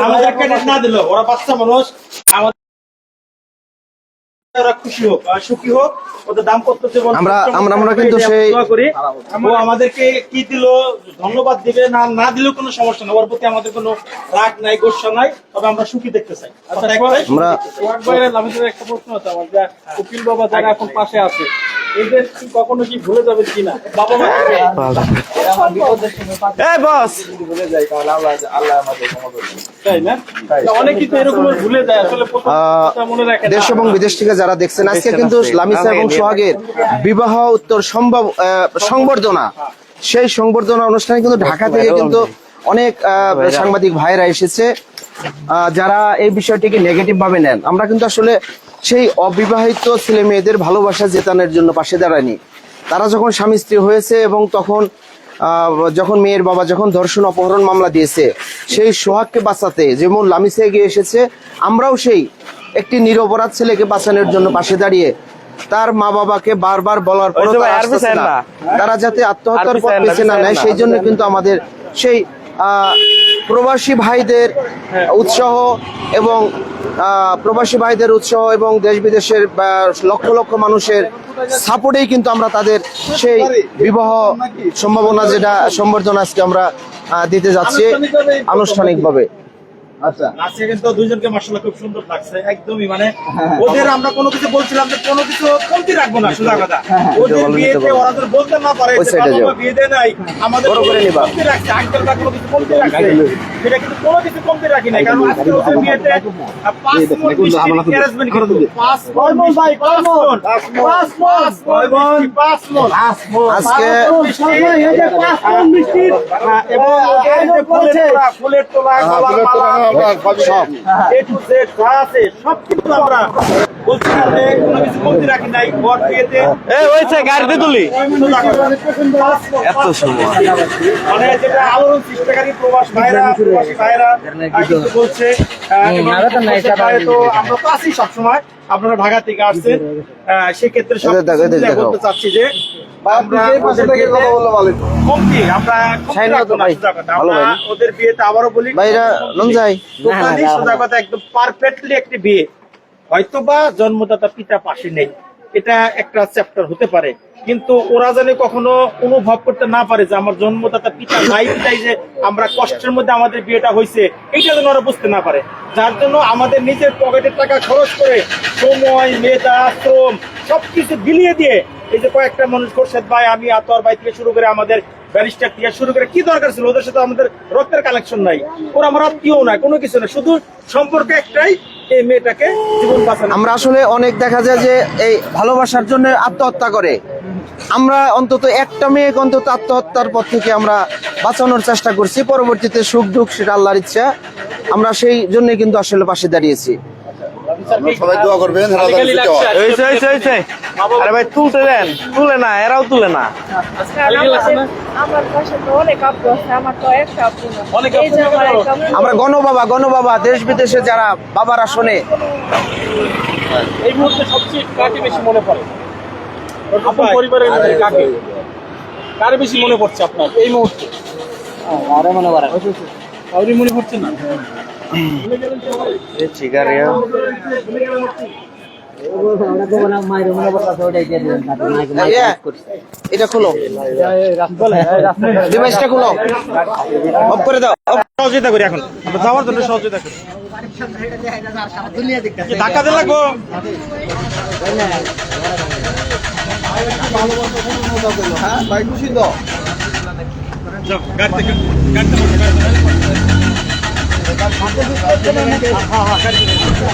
আমাদের ক্রেডিট না দিল ওরা বাচ্চা মানুষ। আমাদের ওরা খুশি হোক আর সুখী হোক ওদের দাম কত জীবন আমরা- আমরা- আমরা কিন্তু সেই- করি। আমাদেরকে কি দিল ধন্যবাদ দিবে না না দিলেও কোনো সমস্যা না ওর প্রতি আমাদের কোনো রাগ নাই গোসা নাই তবে আমরা সুখী দেখতে চাই। আচ্ছা আমাদের একটা প্রশ্ন আছে আমার উকিল বাবা যারা এখন পাশে আছে এদের কখনো কি ভুলে যাবে কিনা? বাবা মা এই বস! তাই না? অনেকেই তো এরকম ভুলে যায়। আসলে মনে রাখে দেশ এবং বিদেশ থেকে যারা দেখছেন আজকে কিন্তু লামিসা এবং সোহাগের বিবাহ উত্তর সম্ভব আহ, সংবর্ধনা। সেই সংবর্ধনা অনুষ্ঠানে কিন্তু ঢাকা থেকে কিন্তু অনেক আহ, সাংবাদিক ভাইরা এসেছে। আহ, যারা এই বিষয়টিকে নেগেটিভ ভাবে নেন আমরা কিন্তু আসলে সেই অবিবাহিত ছেলে মেয়েদের ভালোবাসা জেতানোর জন্য পাশে দাঁড়ায়নি। তারা যখন স্বামী স্ত্রী হয়েছে এবং তখন যখন মেয়ের বাবা যখন ধর্ষণ অপহরণ মামলা দিয়েছে সেই সোহাগকে বাঁচাতে যেমন লামিসে এগিয়ে এসেছে আমরাও সেই একটি নিরপরাধ ছেলেকে বাঁচানোর জন্য পাশে দাঁড়িয়ে তার মা বাবাকে বারবার বলার পরও তারা না। তারা যাতে আত্মহত্যার পথ বেছে না নেয় সেই জন্য কিন্তু আমাদের সেই প্রবাসী ভাইদের উৎসাহ এবং প্রবাসী ভাইদের উৎসাহ এবং দেশ বিদেশের লক্ষ লক্ষ মানুষের সাপোর্টেই কিন্তু আমরা তাদের সেই বিবাহ সম্ভাবনা যেটা, সম্বর্ধনা আজকে আমরা দিতে যাচ্ছি আনুষ্ঠানিকভাবে। আচ্ছা। নাচে কিন্তু দুইজনকে মার্শাল্লাহ খুব সুন্দর লাগছে একদমই মানে ওদের আমরা কোনো কিছু বলছিলাম যে কোনো কিছু কমতি রাখব না সোজা কথা ওদের বিয়েতে ওরা যদি বলতে না পারে ওই যে side এ বাবা যাও। মা বিয়ে দেয় নাই আমাদের বড় করে নিবা। কমতি রাখছে আঙ্কেলরা কোনো কিছু কমতি রাখছে? সেটা কিন্তু কোনো কিছু কমতি রাখি নাই কারণ আজকে ওদের বিয়েতে। পাঁচ পাঁচ পাঁচ পাঁচ পাঁচ হ্যাঁ, ফুলের গলার মালা, সব। এ টু জেড যা আছে সব কিছু আমরা বলছি না কোনো কিছু কমতি রাখি নাই ঘর বিয়েতে গাড়িতে তুলি। এত সময়। মানে যেটা আলোড়ন সৃষ্টিকারী প্রবাস ভাইরা প্রবাসী ভাইরা আহ, বলছে আহ, এবং প্রবাসী ভাই তো আমরা তো আছি সবসময় আপনারা ঢাকা থেকে আসছেন। সেক্ষেত্রে সব। বলতে চাচ্ছি যে আমরা। ওদের বিয়েতে আবারও বলি ভাইরা লঞ্জাই টোটালি সোজা কথা একদম পারফেক্টলি একটি বিয়ে। হয়তোবা জন্মদাতা পিতা পাশে নেই। এটা একটা চ্যাপ্টার হতে পারে। কিন্তু ওরা যেন কখনো অনুভব করতে না পারে যে আমার জন্মদাতা পিতা নাই পিতাই যে আমরা কষ্টের মধ্যে আমাদের বিয়েটা হয়েছে, এইটা যেন ওরা বুঝতে না পারে। যার জন্য আমাদের নিজের পকেটের টাকা খরচ করে সময়, মেধা, শ্রম সবকিছু বিলিয়ে দিয়ে এই যে কয়েকটা মানুষ, খোরশেদ ভাই, আমি, আতর ভাই থেকে শুরু করে আমাদের ব্যারিস্টার থেকে শুরু করে কি দরকার ছিল? ওদের সাথে আমাদের রক্তের কালেকশন নাই। ওরা আমার আত্মীয় নাই, কোনো কিছু না শুধু সম্পর্ক একটাই এই মেয়েটাকে জীবন বাঁচানো। আমরা আসলে অনেক দেখা যায় যে এই ভালোবাসার জন্য আত্মহত্যা করে। আমরা অন্তত একটা মেয়েকে অন্তত আত্মহত্যার পর থেকে আমরা বাঁচানোর চেষ্টা করছি। পরবর্তীতে সুখ দুঃখ সেটা আল্লাহর ইচ্ছা। আমরা সেই জন্য কিন্তু আসলে পাশে দাঁড়িয়েছি। সবাই দোয়া করবেন। আরে ভাই তুলতে দেন তুলে না এরাও তুলে না? আমার আছে গণ বাবা গণ বাবা দেশ বিদেশে যারা বাবারা শোনে। এই মুহূর্তে সবচেয়ে কাকে বেশি মনে পড়ে? আপনার পরিবারের মধ্যে কাকে? কারে বেশি মনে পড়ছে আপনার এই মুহূর্তে? আরে মনে পড়ে কাউরি মনে পড়ছে না? ইয়ে, এটা খুলো। ডিভাইসটা খুলো। অফ করে দাও। সহযোগিতা করি এখন। আমরা যাওয়ার জন্য সহযোগিতা করি। ধাক্কা দিয়ে লাগবো। গাড়িতে গাড়িতে বসো। হ্যাঁ, হ্যাঁ, গাড়িতে বসো।